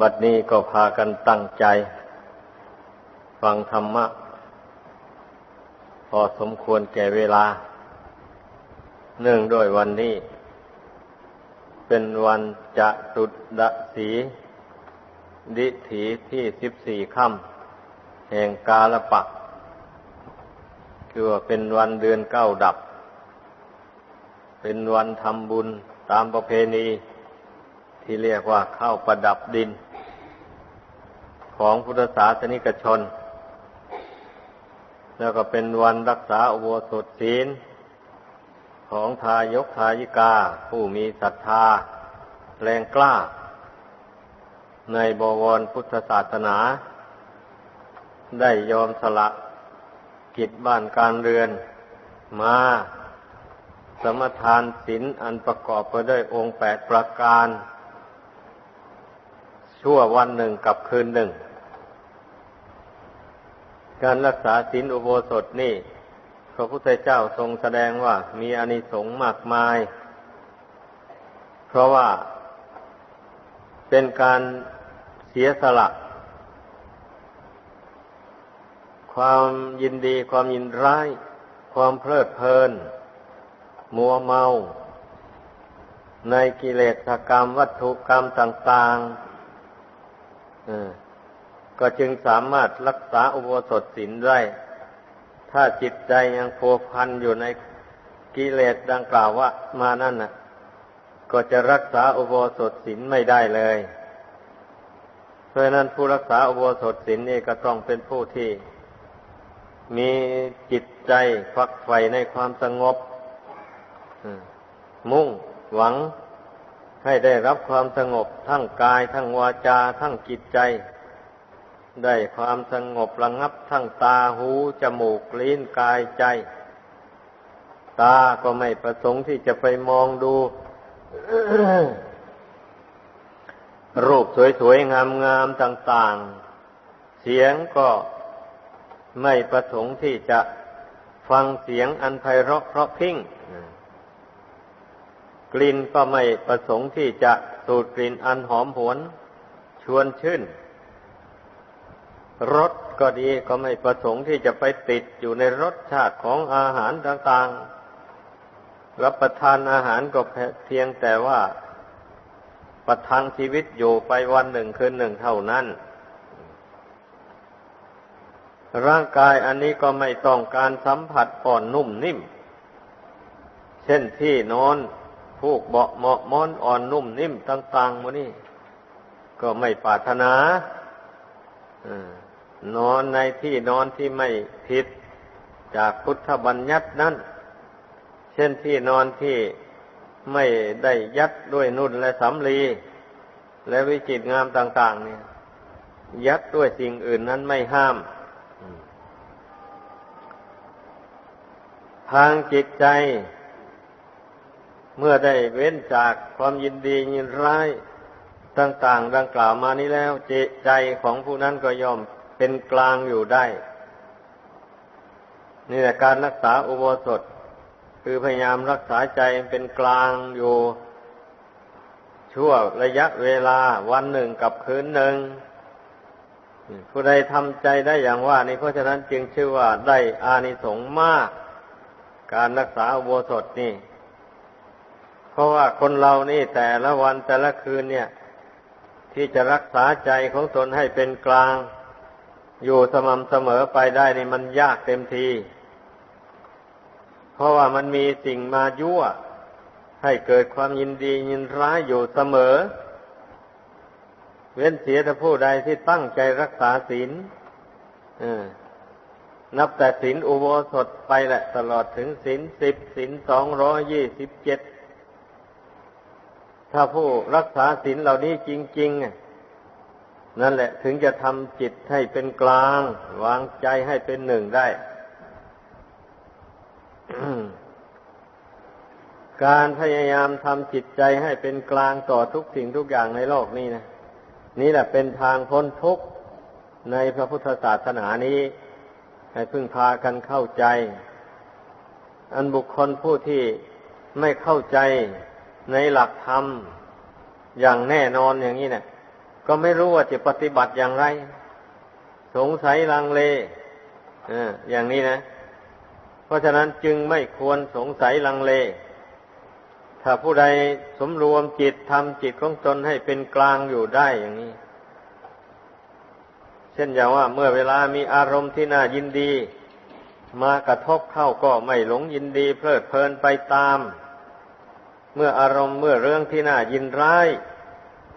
บัดนี้ก็พากันตั้งใจ ฟังธรรมะ พอสมควรแก่เวลา เนื่องด้วยวันนี้ เป็นวันจะตุดดสี ดิถีที่สิบสี่ค่ำแห่งกาลปัก คือว่าเป็นวันเดือนเก้าดับ เป็นวันทำบุญตามประเพณี ที่เรียกว่าเข้าประดับดิน ของพุทธศาสนิกชน แล้วก็เป็นวันรักษาอุโบสถศีล ของทายกทายิกา ผู้มีศรัทธา แรงกล้า ในบวรพุทธศาสนา ได้ยอมสละกิจบ้านการเรือนมาสมทานศีลอันประกอบไปด้วยองค์แปดประการ ชั่ววันหนึ่งกับคืนหนึ่ง การรักษาศีลอุโบสถนี่ พระพุทธเจ้าทรงแสดงว่ามีอนิสงส์มากมาย เพราะว่าเป็นการเสียสละ ความยินดีความยินร้าย ความเพลิดเพลิน มัวเมา ในกิเลสกรรมวัตถุกรรมต่าง ๆ ก็จึงสามารถรักษาอุโบสถศีลได้ ถ้าจิตใจยังพัวพันอยู่ในกิเลสดังกล่าวว่ามานั่นน่ะ ก็จะรักษาอุโบสถศีลไม่ได้เลย เพราะนั้นผู้รักษาอุโบสถศีลนี่ก็ต้องเป็นผู้ที่ มีจิตใจฝักใฝ่ในความสงบมุ่งหวัง ให้ได้รับความสงบทั้งกายทั้งวาจาทั้งจิตใจ ได้ความสงบระงับทั้งตาหูจมูกลิ้นกายใจ ตาก็ไม่ประสงค์ที่จะไปมองดู รูปสวยๆ งามๆต่าง ๆ เสียงก็ไม่ประสงค์ที่จะฟังเสียงอันไพเราะเพราะพิ้ง กลิ่นก็ไม่ประสงค์ที่จะสูดกลิ่นอันหอมหวน ชวนชื่นรสก็ดีก็ไม่ประสงค์ที่จะไปติดอยู่ในรสชาติของอาหารต่างๆ รับประทานอาหารก็เพียงแต่ว่าประทังชีวิตอยู่ไปวันหนึ่งคืนหนึ่งเท่านั้น ร่างกายอันนี้ก็ไม่ต้องการสัมผัสอ่อนนุ่มนิ่ม เช่นที่นอน ผูกเบาเหมาะม้อนอ่อนนุ่มนิ่มต่างๆมานี่ ก็ไม่ปรารถนาอ่านอนในที่นอนที่ไม่ผิดจากพุทธบัญญัตินั้น เช่นที่นอนที่ไม่ได้ยัดด้วยนุ่นและสำลี และวิจิตงามต่าง ๆ เนี่ย ยัดด้วยสิ่งอื่นนั้นไม่ห้าม ทางจิตใจ เมื่อได้เว้นจากความยินดียินร้ายต่าง ๆ ดังกล่าวมานี้แล้วจใจของผู้นั้นก็ยอมเป็นกลางอยู่ได้ นี่แหละการรักษาอุโบสถ คือพยายามรักษาใจเป็นกลางอยู่ ชั่วระยะเวลาวันหนึ่งกับคืนหนึ่งผู้ใดทำใจได้อย่างว่านี่เพราะฉะนั้นจึงชื่อว่าได้อานิสงส์มาก การรักษาอุโบสถนี่ เพราะว่าคนเรานี่แต่ละวันแต่ละคืนเนี่ย ที่จะรักษาใจของตนให้เป็นกลาง อยู่สม่ำเสมอไปได้นี่มันยากเต็มที เพราะว่ามันมีสิ่งมายั่ว ให้เกิดความยินดียินร้ายอยู่เสมอ เว้นเสียแต่ผู้ใดที่ตั้งใจรักษาศีลนับแต่ศีลอุโบสถไปแหละ ตลอดถึงศีลสิบศีลสองร้อยี่สิบเจ็ด ถ้าผู้รักษาศีลเหล่านี้จริงๆนั่นแหละถึงจะทำจิตให้เป็นกลาง วางใจให้เป็นหนึ่งได้การพยายามทำจิตใจให้เป็นกลางต่อทุกสิ่งทุกอย่างในโลกนี้นะนี่แหละเป็นทางพ้นทุกข์ในพระพุทธศาสนานี้ ให้พึ่งพากันเข้าใจ อันบุคคลผู้ที่ไม่เข้าใจ ในหลักธรรมอย่างแน่นอนอย่างนี้เนะี่ย ก็ไม่รู้ว่าจะปฏิบัติอย่างไร สงสัยลังเลอย่างนี้นะ เพราะฉะนั้นจึงไม่ควรสงสัยลังเล ถ้าผู้ใดสมรวมจิตทำจิตของตนให้เป็นกลางอยู่ได้อย่างนี้ เช่นอย่างว่าเมื่อเวลามีอารมณ์ที่น่ายินดี มากระทบเข้าก็ไม่หลงยินดี เพลิดเพลินไปตาม เมื่ออารมณ์เมื่อเรื่องที่น่ายินร้าย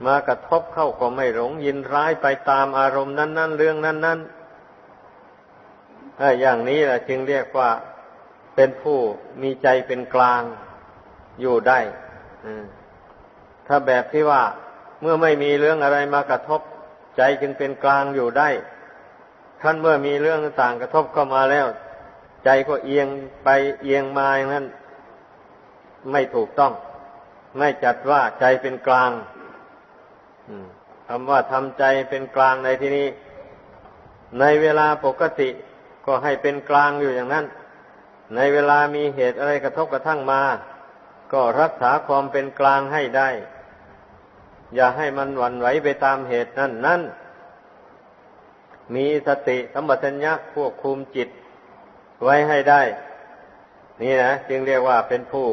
มากระทบเข้าก็ไม่หลงยินร้ายไปตามอารมณ์นั้น ๆ เรื่องนั้นๆอย่างนี้แหละจึงเรียกว่าเป็นผู้มีใจเป็นกลางอยู่ได้ถ้าแบบที่ว่าเมื่อไม่มีเรื่องอะไรมากระทบ ใจจึงเป็นกลางอยู่ได้ท่านเมื่อมีเรื่องต่างกระทบเข้ามาแล้ว ใจก็เอียงไปเอียงมาอย่างนั้น ไม่ถูกต้อง ไม่จัดว่าใจเป็นกลางคำว่าทำใจเป็นกลางในที่นี้ ในเวลาปกติก็ให้เป็นกลางอยู่อย่างนั้น ในเวลามีเหตุอะไรกระทบกระทั่งมา ก็รักษาความเป็นกลางให้ได้ อย่าให้มันหวั่นไหวไปตามเหตุนั้นนั่นมีสติสัมปชัญญะควบคุมจิตไว้ให้ได้ นี่นะจึงเรียกว่าเป็นผู้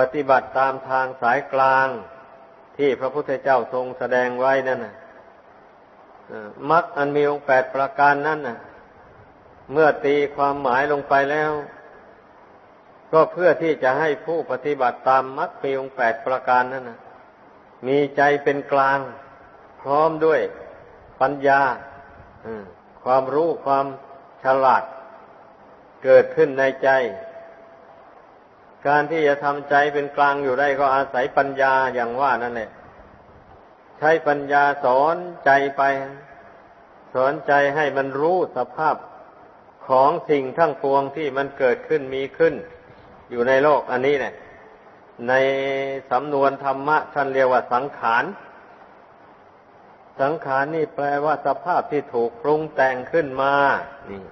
ปฏิบัติตามทางสายกลางที่พระพุทธเจ้าทรงแสดงไว้นั่นนะมรรคอันมีองค์แปดประการนั่นนะเมื่อตีความหมายลงไปแล้ว ก็เพื่อที่จะให้ผู้ปฏิบัติตามมรรคมีองค์แปดประการนั่นนะมีใจเป็นกลาง พร้อมด้วยปัญญาความรู้ความฉลาด เกิดขึ้นในใจ การที่จะทำใจเป็นกลางอยู่ได้ก็อาศัยปัญญาอย่างว่านั่นแหละใช้ปัญญาสอนใจไป สอนใจให้มันรู้สภาพของสิ่งทั้งปวงที่มันเกิดขึ้นมีขึ้น อยู่ในโลกอันนี้เนี่ย ในสำนวนธรรมะท่านเรียกว่าสังขาร สังขารนี่แปลว่าสภาพที่ถูกปรุงแต่งขึ้นมา นี่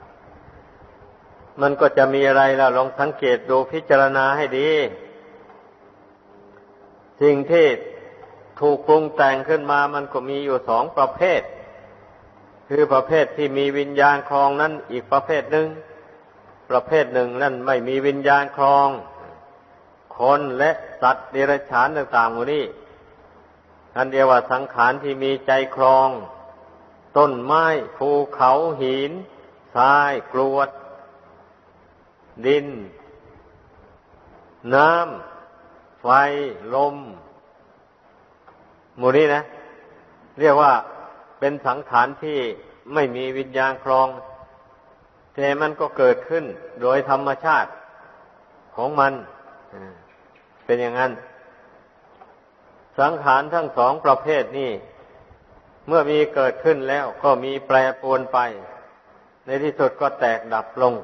มันก็จะมีอะไรล่ะลองสังเกตดูพิจารณาให้ดี สิ่งที่ถูกปรุงแต่งขึ้นมามันก็มีอยู่สองประเภท คือประเภทที่มีวิญญาณครองนั้นอีกประเภทหนึ่ง ประเภทหนึ่งนั่นไม่มีวิญญาณครอง คนและสัตว์เดรัจฉานต่างๆหมดนี้อันเดียวว่าสังขารที่มีใจครอง ต้นไม้ภูเขาหินทรายกรวด ดิน น้ำ ไฟ ลมหมู่นี้นะ เรียกว่าเป็นสังขารที่ไม่มีวิญญาณครองแต่มันก็เกิดขึ้นโดยธรรมชาติของมัน เป็นอย่างนั้น สังขารทั้งสองประเภทนี้ เมื่อมีเกิดขึ้นแล้วก็มีแปรปรวนไป ในที่สุดก็แตกดับลง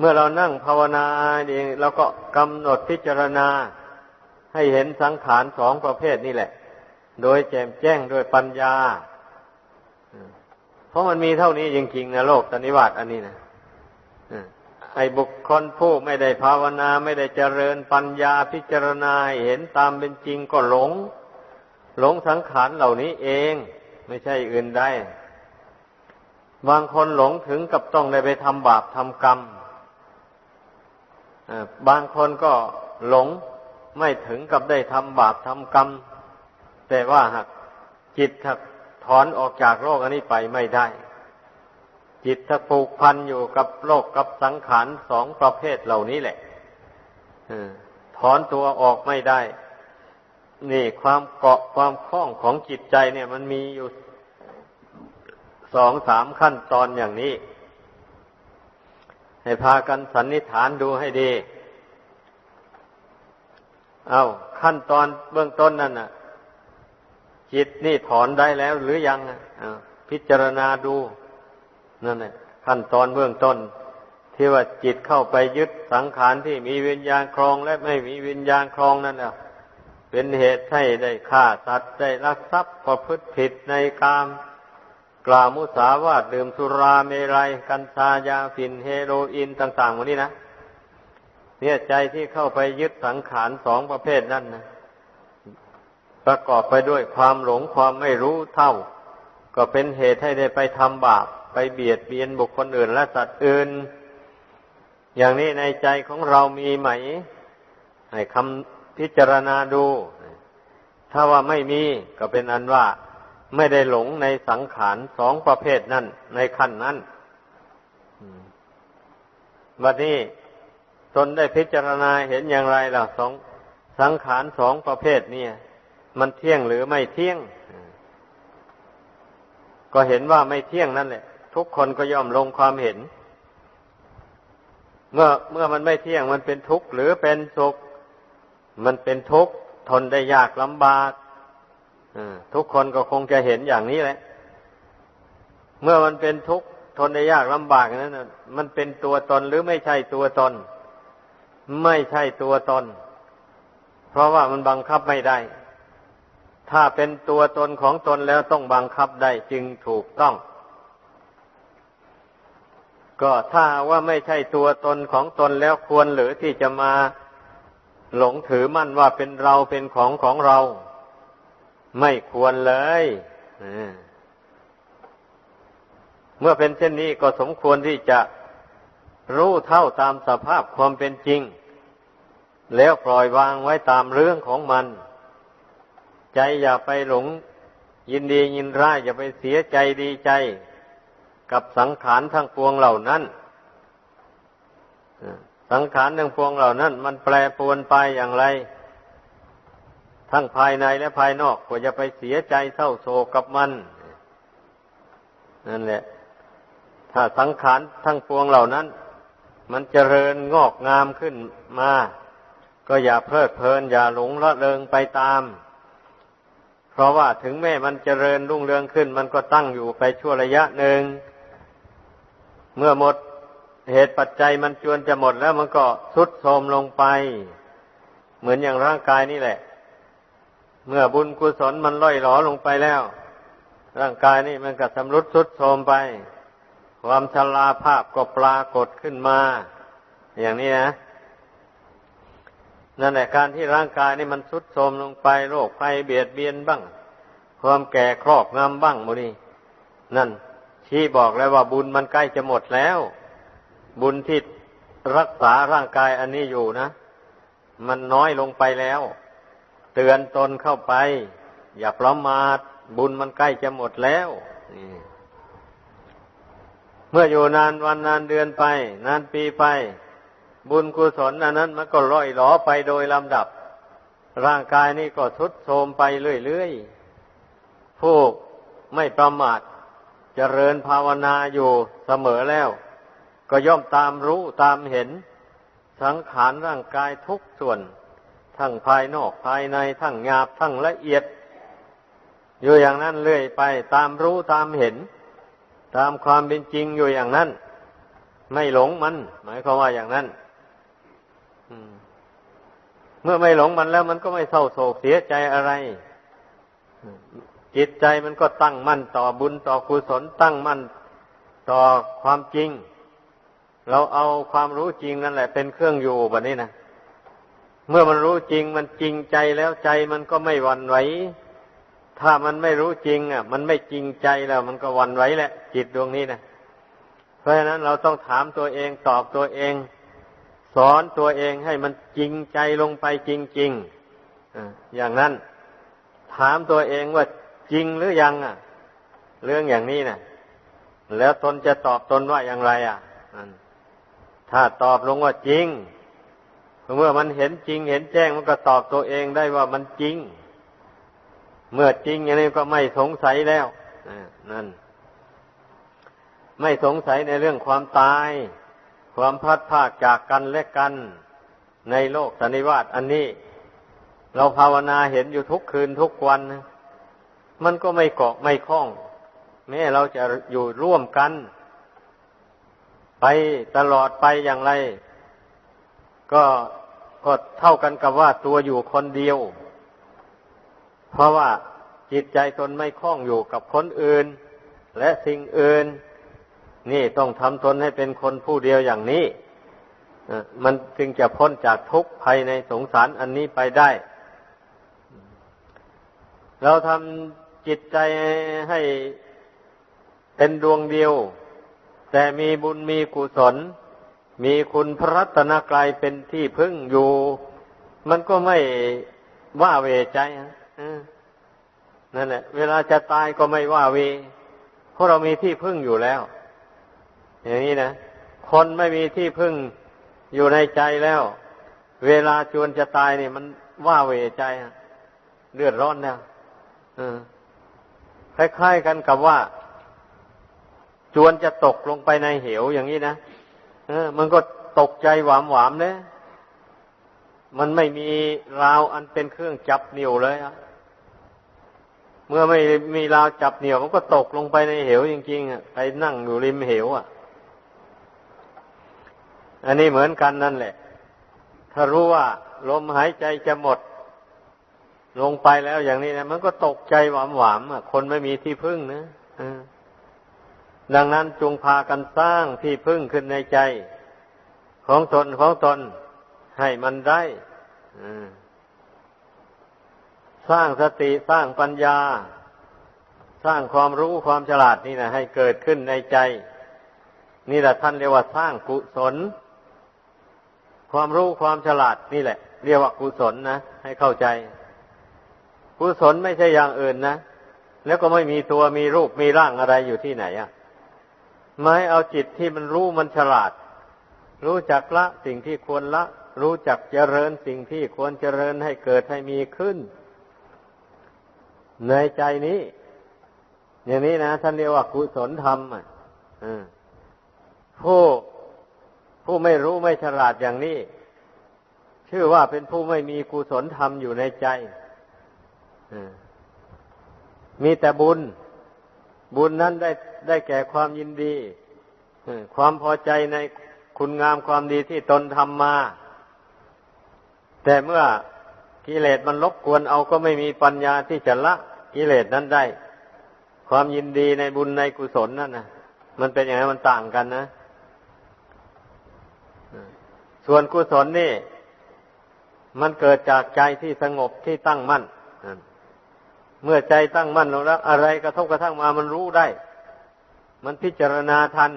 เมื่อเรานั่งภาวนาเองเราก็กำหนดพิจารณา ให้เห็นสังขารสองประเภทนี่แหละ โดยแจ่มแจ้งด้วยปัญญา เพราะมันมีเท่านี้จริงๆนะโลกตนิวัตอันนี้นะไอ้บุคคลผู้ไม่ได้ภาวนาไม่ได้เจริญปัญญาพิจารณาเห็นตามเป็นจริงก็หลง หลงสังขารเหล่านี้เอง ไม่ใช่อื่นได้บางคนหลงถึงกับต้องได้ไปทำบาปทำกรรม บางคนก็หลงไม่ถึงกับได้ทำบาปทำกรรม แต่ว่าหากจิตถ้าถอนออกจากโลกอันนี้ไปไม่ได้ จิตถ้าผูกพันอยู่กับโลกกับสังขารสองประเภทเหล่านี้แหละถอนตัวออกไม่ได้ นี่ความเกาะความคล้องของจิตใจเนี่ย มันมีอยู่สองสามขั้นตอนอย่างนี้ ให้พากันสันนิษฐานดูให้ดี เอาขั้นตอนเบื้องต้นนั่นน่ะ จิตนี่ถอนได้แล้วหรือยังพิจารณาดูนั่นแหละขั้นตอนเบื้องต้น ที่ว่าจิตเข้าไปยึดสังขารที่มีวิญญาณครองและไม่มีวิญญาณครองนั่นแหละเป็นเหตุให้ได้ฆ่าสัตว์ได้ลักทรัพย์ประพฤติผิดในกาม กล่าวมุสาวาทดื่มสุราเมรัย กัญชายาฝิ่นเฮโรอีนต่างๆหมดนี้นะเนี่ยใจที่เข้าไปยึดสังขารสองประเภทนั่นนะปประกอบไปด้วยความหลงความไม่รู้เท่า ก็เป็นเหตุให้ได้ไปทำบาป ไปเบียดเบียนบุคคลอื่นและสัตว์อื่น อย่างนี้ในใจของเรามีไหม ให้คำพิจารณาดู ถ้าว่าไม่มีก็เป็นอันว่า ไม่ได้หลงในสังขารสองประเภทนั้น ในขั้นนั้นวันนี้ตนได้พิจารณาเห็นอย่างไรล่ะสองสังขารสองประเภทนี่มันเที่ยงหรือไม่เที่ยง ก็เห็นว่าไม่เที่ยงนั่นแหละ ทุกคนก็ยอมลงความเห็น เมื่อเมื่อมันไม่เที่ยงมันเป็นทุกข์หรือเป็นสุข มันเป็นทุกข์ทนได้ยากลำบาก ทุกคนก็คงจะเห็นอย่างนี้แหละ เมื่อมันเป็นทุกข์ทนได้ยากลำบากนั้นมันเป็นตัวตนหรือไม่ใช่ตัวตน ไม่ใช่ตัวตน เพราะว่ามันบังคับไม่ได้ ถ้าเป็นตัวตนของตนแล้วต้องบังคับได้จึงถูกต้อง ก็ถ้าว่าไม่ใช่ตัวตนของตนแล้วควรหรือที่จะมาหลงถือมั่นว่าเป็นเราเป็นของของเรา ไม่ควรเลยเมื่อเป็นเช่นนี้ก็สมควรที่จะรู้เท่าตามสภาพความเป็นจริง แล้วปล่อยวางไว้ตามเรื่องของมัน ใจอย่าไปหลง ยินดียินร้ายอย่าไปเสียใจดีใจ กับสังขารทั้งปวงเหล่านั้นสังขารทั้งปวงเหล่านั้น มันแปรปรวนไปอย่างไร ทั้งภายในและภายนอกก็จะไปเสียใจเศร้าโศกกับมัน นั่นแหละ ถ้าสังขารทั้งปวงเหล่านั้น มันเจริญงอกงามขึ้นมา ก็อย่าเพลิดเพลิน อย่าหลงละเลงไปตาม เพราะว่าถึงแม้มันเจริญรุ่งเรืองขึ้น มันก็ตั้งอยู่ไปชั่วระยะหนึ่ง เมื่อหมดเหตุปัจจัยมันจวนจะหมดแล้วมันก็ทุดโทรมลงไป เหมือนอย่างร่างกายนี่แหละ เมื่อบุญกุศลมันล่อยหลอลงไปแล้ว ร่างกายนี่มันก็สำรุดสุดโทรมไป ความชราภาพก็ปรากฏขึ้นมา อย่างนี้นะนั่นแหละการที่ร่างกายนี่มันสุดโทรมลงไปโรคภัยเบียดเบียนบ้าง ความแก่ครอบงำบ้างโมนี่นั่นที่บอกแล้วว่าบุญมันใกล้จะหมดแล้ว บุญที่รักษาร่างกายอันนี้อยู่นะ มันน้อยลงไปแล้ว เตือนตนเข้าไป อย่าประมาทบุญมันใกล้จะหมดแล้วเมื่ออยู่นานวันนานเดือนไป นานปีไป บุญกุศลอันนั้นมันก็ร่อยหลอไปโดยลำดับ ร่างกายนี่ก็ทุดโทรมไปเรื่อยๆผู้ไม่ประมาทจเจริญภาวนาอยู่เสมอแล้ว ก็ย่อมตามรู้ตามเห็น สังขารร่างกายทุกส่วน ทั้งภายนอกภายในทั้งหยาบทั้งละเอียด อยู่อย่างนั้นเรื่อยไปตามรู้ตามเห็น ตามความเป็นจริงอยู่อย่างนั้น ไม่หลงมัน หมายความว่าอย่างนั้นเมื่อไม่หลงมันแล้วมันก็ไม่เศร้าโศกเสียใจอะไรจิตใจมันก็ตั้งมั่นต่อบุญต่อกุศลตั้งมั่นต่อความจริง เราเอาความรู้จริงนั่นแหละเป็นเครื่องอยู่แบบนี้นะ เมื่อมันรู้จริงมันจริงใจแล้วใจมันก็ไม่หวั่นไหว ถ้ามันไม่รู้จริง อะ มันไม่จริงใจแล้ว มันก็หวั่นไหวแหละ จิตดวงนี้นะเพราะฉะนั้นเราต้องถามตัวเองตอบตัวเอง สอนตัวเองให้มันจริงใจลงไปจริงๆอย่างนั้น ถามตัวเองว่าจริงหรือยังอะ เรื่องอย่างนี้นะแล้วตนจะตอบตนว่าอย่างไร อะถ้าตอบลงว่าจริง เมื่อมันเห็นจริง เห็นแจ้งมันก็ตอบตัวเองได้ว่ามันจริง เมื่อจริงอย่างนี้ก็ไม่สงสัยแล้วนั่น ไม่สงสัยในเรื่องความตาย ความพัดพากจากกันและกันในโลกสันนิวาตอันนี้ เราภาวนาเห็นอยู่ทุกคืนทุกวัน มันก็ไม่เกาะไม่คล้อง แม้เราจะอยู่ร่วมกัน ไปตลอดไปอย่างไร ก็ ก็เท่ากันกับว่าตัวอยู่คนเดียว เพราะว่าจิตใจตนไม่คล้องอยู่กับคนอื่น และสิ่งอื่น นี่ต้องทำตนให้เป็นคนผู้เดียวอย่างนี้มันจึงจะพ้นจากทุกข์ภายในสงสารอันนี้ไปได้ เราทำจิตใจให้เป็นดวงเดียว แต่มีบุญมีกุศล มีคุณพระรัตนกรายเป็นที่พึ่งอยู่ มันก็ไม่ว่าเวใจนั่นแหละ เวลาจะตายก็ไม่ว่าเวเพราะเรามีที่พึ่งอยู่แล้ว อย่างนี้นะคนไม่มีที่พึ่งอยู่ในใจแล้ว เวลาจวนจะตายเนี่ยมันว่าเวใจเลือดร้อนแล้วคล้ายๆกันกับว่า จวนจะตกลงไปในเหวอย่างนี้นะ ออ มันก็ตกใจหวามหวามเลยมันไม่มีราวอันเป็นเครื่องจับเหนี่ยวเลยอะเมื่อไม่มีราวจับเหนี่ยวมันก็ตกลงไปในเหวจริงๆอะไปนั่งอยู่ริมเหวอะ อันนี้เหมือนกันนั่นแหละ ถ้ารู้ว่าลมหายใจจะหมด ลงไปแล้วอย่างนี้นะมันก็ตกใจหวามหวามอะ คนไม่มีที่พึ่งนะอ ดังนั้นจงพากันสร้างที่พึ่งขึ้นในใจ ของตนของตนให้มันได้สร้างสติสร้างปัญญา สร้างความรู้ความฉลาดนี่นะให้เกิดขึ้นในใจ นี่แหละท่านเรียกว่าสร้างกุศล ความรู้ความฉลาดนี่แหละ เรียกว่ากุศลนะให้เข้าใจ กุศลไม่ใช่อย่างอื่นนะแล้วก็ไม่มีตัวมีรูปมีร่างอะไรอยู่ที่ไหนอะ่ะ ไม่เอาจิตที่มันรู้มันฉลาด รู้จักละสิ่งที่ควรละ รู้จักเจริญสิ่งที่ควรเจริญให้เกิดให้มีขึ้น ในใจนี้ อย่างนี้นะท่านเรียกว่ากุศลธรรมอะผู้ผู้ไม่รู้ไม่ฉลาดอย่างนี้ ชื่อว่าเป็นผู้ไม่มีกุศลธรรมอยู่ในใจมีแต่บุญ บุญนั้นได้ได้แก่ความยินดีความพอใจในคุณงามความดีที่ตนทำมา แต่เมื่อกิเลสมันลบกวนเอาก็ไม่มีปัญญาที่จะละกิเลสนั้นได้ ความยินดีในบุญในกุศลนั่นนะมันเป็นอย่างไรมันต่างกันนะ ส่วนกุศลนี่ มันเกิดจากใจที่สงบที่ตั้งมั่น เมื่อใจตั้งมั่นลงแล้ว อะไรกระทบกระทั่งมามันรู้ได้ มันพิจารณาทัน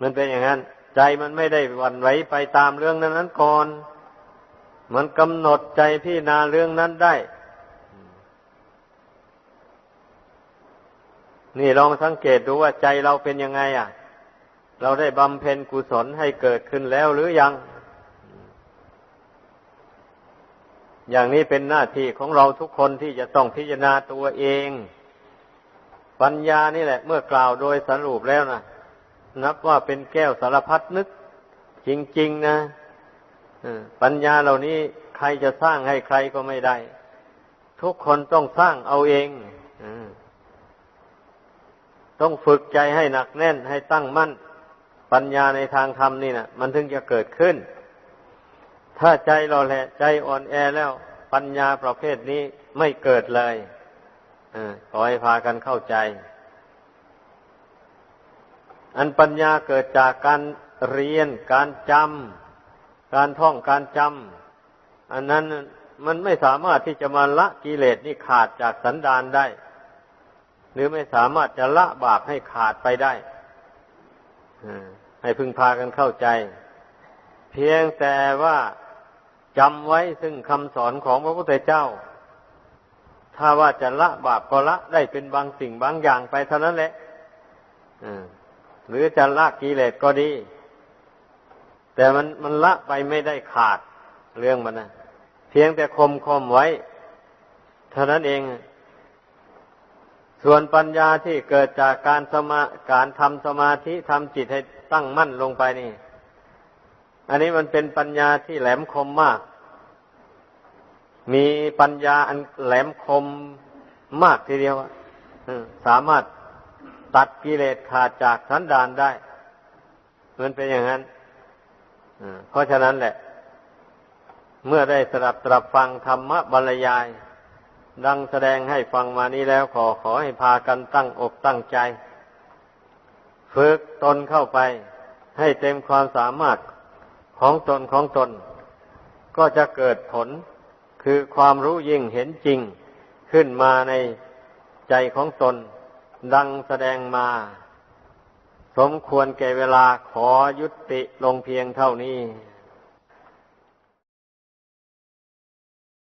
มันเป็นอย่างนั้น ใจมันไม่ได้วันไหวไปตามเรื่องนั้นนั้นก่อน มันกำหนดใจพี่นาเรื่องนั้นได้ นี่ลองสังเกตดูว่าใจเราเป็นยังไง อะ เราได้บำเพ็ญกุศลให้เกิดขึ้นแล้วหรือยัง อย่างนี้เป็นหน้าที่ของเราทุกคนที่จะต้องพิจารณาตัวเอง ปัญญานี่แหละ เมื่อกล่าวโดยสรุปแล้วนะนับว่าเป็นแก้วสารพัดนึก จริง ๆ นะปัญญาเหล่านี้ใครจะสร้างให้ใครก็ไม่ได้ ทุกคนต้องสร้างเอาเองต้องฝึกใจให้หนักแน่นให้ตั้งมั่น ปัญญาในทางธรรมนี่นะมันถึงจะเกิดขึ้น ถ้าใจเราแหละ ใจอ่อนแอแล้ว ปัญญาประเภทนี้ไม่เกิดเลยขอให้พากันเข้าใจ อันปัญญาเกิดจากการเรียน การจำการท่องการจำอันนั้นมันไม่สามารถที่จะมาละกิเลสนี่ขาดจากสันดานได้ หรือไม่สามารถจะละบาปให้ขาดไปได้ให้พึงพากันเข้าใจ เพียงแต่ว่า จำไว้ซึ่งคำสอนของพระพุทธเจ้า ถ้าว่าจะละบาปก็ละได้เป็นบางสิ่งบางอย่างไปเท่านั้นแหละหรือจะละกิเลสก็ดี แต่มันมันละไปไม่ได้ขาดเรื่องมันนะเพียงแต่คมคมไว้ เท่านั้นเอง ส่วนปัญญาที่เกิดจากการสมาการทำสมาธิทำจิตให้ตั้งมั่นลงไปนี่ อันนี้มันเป็นปัญญาที่แหลมคมมาก มีปัญญาอันแหลมคมมากทีเดียวสามารถตัดกิเลสขาดจากสันดานได้มันเป็นอย่างนั้นเพราะฉะนั้นแหละ เมื่อได้สดับตรับฟังธรรมบรรยาย ดังแสดงให้ฟังมานี้แล้วขอขอให้พากันตั้งอกตั้งใจ ฝึกตนเข้าไป ให้เต็มความสามารถ ของตนของตน ก็จะเกิดผลคือความรู้ยิ่งเห็นจริงขึ้นมาในใจของตน ดังแสดงมา สมควรแก่เวลาขอยุติลงเพียงเท่านี้